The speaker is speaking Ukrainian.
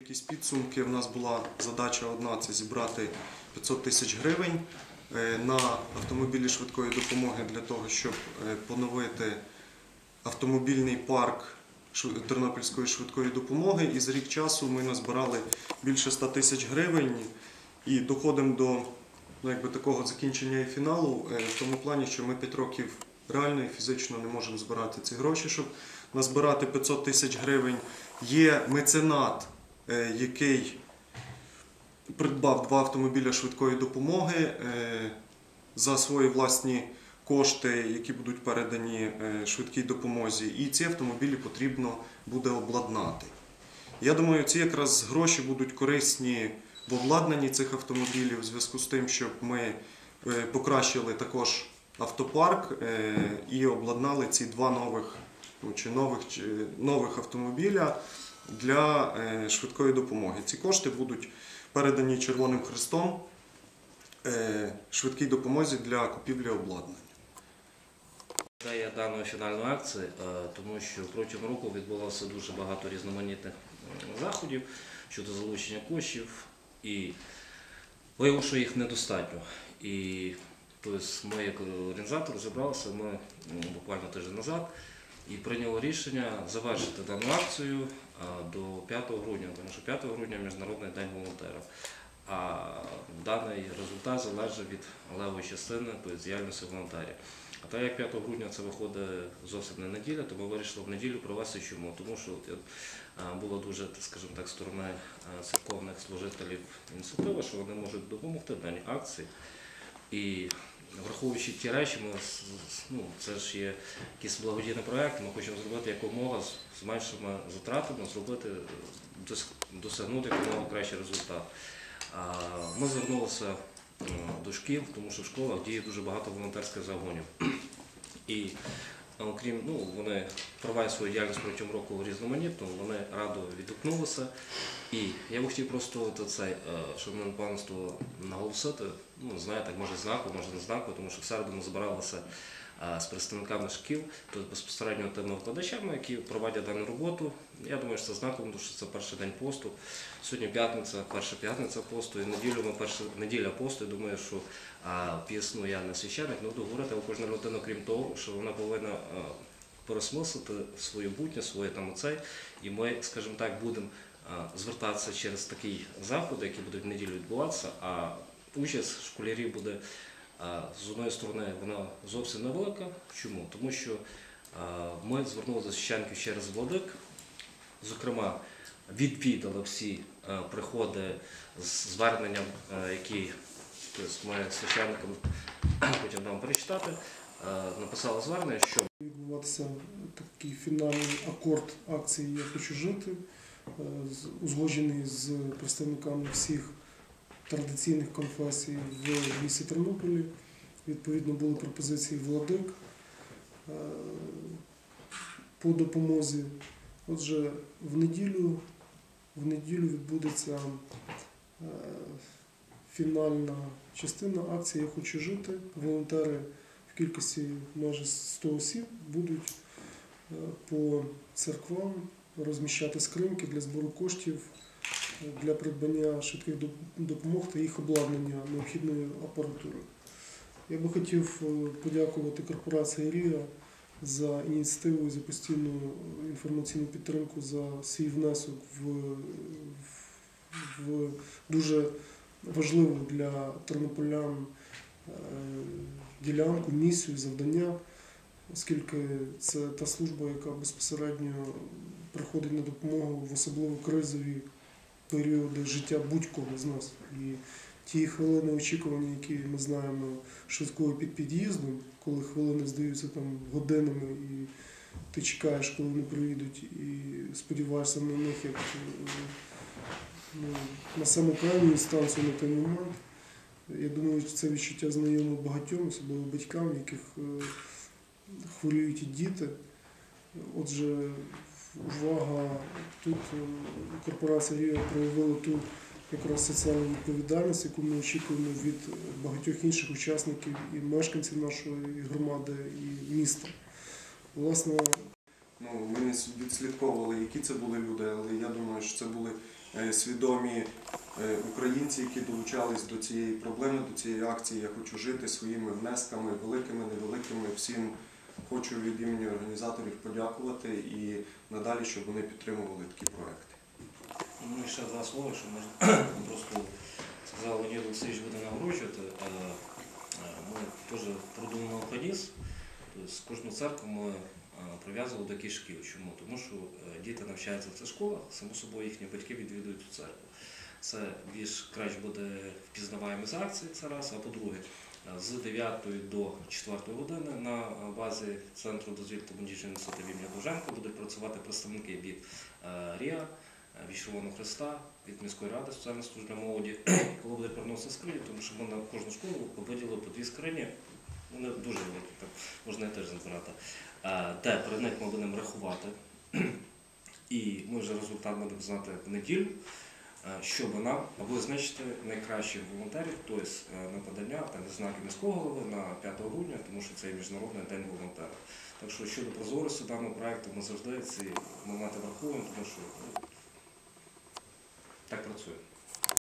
Якісь підсумки. У нас була задача одна це зібрати 500 тисяч гривень е, на автомобілі швидкої допомоги для того, щоб е, поновити автомобільний парк Тернопільської швидкої допомоги. І за рік часу ми назбирали більше 100 тисяч гривень і доходимо до ну, якби, такого закінчення і фіналу е, в тому плані, що ми 5 років реально і фізично не можемо збирати ці гроші, щоб назбирати 500 тисяч гривень. Є меценат, який придбав два автомобіля швидкої допомоги е, за свої власні кошти, які будуть передані е, швидкій допомозі, і ці автомобілі потрібно буде обладнати. Я думаю, ці якраз гроші будуть корисні в обладнанні цих автомобілів в зв'язку з тим, щоб ми е, покращили також автопарк е, і обладнали ці два нових ну, чи нових, чи нових автомобіля для е, швидкої допомоги. Ці кошти будуть передані Червоним Хрестом е, швидкій допомозі для купівлі обладнання. Ідея даної фінальної акції, е, тому що протягом року відбулося дуже багато різноманітних заходів щодо залучення коштів і виявилося, що їх недостатньо. І тобто, ми, як організатори, зібралися ми буквально тиждень назад і прийняли рішення завершити дану акцію до 5 грудня, тому що 5 грудня Міжнародний день волонтера. А даний результат залежить від левої частини тобто, діяльності волонтерів. А так як 5 грудня це виходить зовсім не неділя, то ми вирішили в неділю провести чому? Тому що було дуже, скажімо так, сторони церковних служителів ініціатива, що вони можуть допомогти в даній акції. І враховуючи ті речі, ми ну, це ж є якийсь благодійний проєкт, ми хочемо зробити якомога з- меншими затратами, зробити, досягнути якомога кращий результат. Ми звернулися е, до шкіл, тому що в школах діє дуже багато волонтерських загонів. І окрім, ну, вони проводять свою діяльність протягом року різноманітно, вони радо відгукнулися. І я б хотів просто це, е, шановне панство, наголосити, ну, знаєте, може знаково, може не знаково, тому що в середу ми збиралися з представниками шкіл, тобто безпосередньо тими викладачами, які проводять дану роботу. Я думаю, що це знаково, тому що це перший день посту. Сьогодні п'ятниця, перша п'ятниця посту, і неділю ми перша неділя посту. Я думаю, що а, п'ясну я не священник, не буду говорити, але кожна людина, крім того, що вона повинна пересмислити свою бутнє, своє там оцей. І ми, скажімо так, будемо звертатися через такі заходи, які будуть в неділю відбуватися, а участь школярів буде. А, З одної сторони, вона зовсім невелика. Чому? Тому що ми звернулися до священників через владик, зокрема, відвідали всі приходи з зверненням, які тобто, ми священникам потім нам перечитати, написали звернення, що відбуватися такий фінальний акорд акції Я хочу жити, е, узгоджений з представниками всіх традиційних конфесій в місті Тернополі. Відповідно, були пропозиції владик е, по допомозі. Отже, в неділю, в неділю відбудеться е, фінальна частина акції Я хочу жити. Волонтери в кількості майже 100 осіб будуть е, по церквам розміщати скриньки для збору коштів для придбання швидких доп- допомог та їх обладнання необхідною апаратурою. Я би хотів е, подякувати корпорації Ріа за ініціативу і за постійну інформаційну підтримку, за свій внесок в, в, в дуже важливу для тернополян е, ділянку, місію, завдання, оскільки це та служба, яка безпосередньо приходить на допомогу в особливо кризові періоди життя будь-кого з нас. І ті хвилини очікування, які ми знаємо швидкою під під'їздом, коли хвилини здаються там годинами, і ти чекаєш, коли вони приїдуть, і сподіваєшся на них як ну, на саму крайню інстанцію на той момент. Я думаю, це відчуття знайоме багатьом, особливо батькам, яких е, хворіють і діти. Отже, увага тут е, корпорація проявила ту якраз соціальну відповідальність, яку ми очікуємо від багатьох інших учасників і мешканців нашої громади і міста. Власне, Ну, ми не відслідковували, які це були люди, але я думаю, що це були е, свідомі е, українці, які долучались до цієї проблеми, до цієї акції. Я хочу жити своїми внесками, великими, невеликими. Всім хочу від імені організаторів подякувати і надалі, щоб вони підтримували такі проекти. Ну ще два слова, що можна просто сказав Леонід Олексійович буде нагороджувати. Ми теж продумали механізм. Тобто з кожну церкву ми прив'язували до кишків. Чому? Тому що е, діти навчаються в цих школах, само собою їхні батьки відвідують цю церкву. Це більш краще буде впізнаваємість акції, це раз, а по-друге, з 9 до 4 години на е, базі Центру дозвіль та медичної ініціативи імені Довженка будуть працювати представники від е, РІА, від Червоного Христа, від міської ради соціальної служби молоді, коли буде переносити скрині, тому що ми на кожну школу виділили по дві скрині, вони дуже великі, там можна теж забирати. Е, Де перед них ми будемо рахувати, і ми вже результат будемо знати в неділю, е, щоб нам визначити найкращих волонтерів, тобто е, на подання там знаки міського голови на 5 грудня, тому що це є міжнародний день волонтера. Так що щодо прозорості даного проекту, ми завжди ці моменти враховуємо, тому що ну, так працює.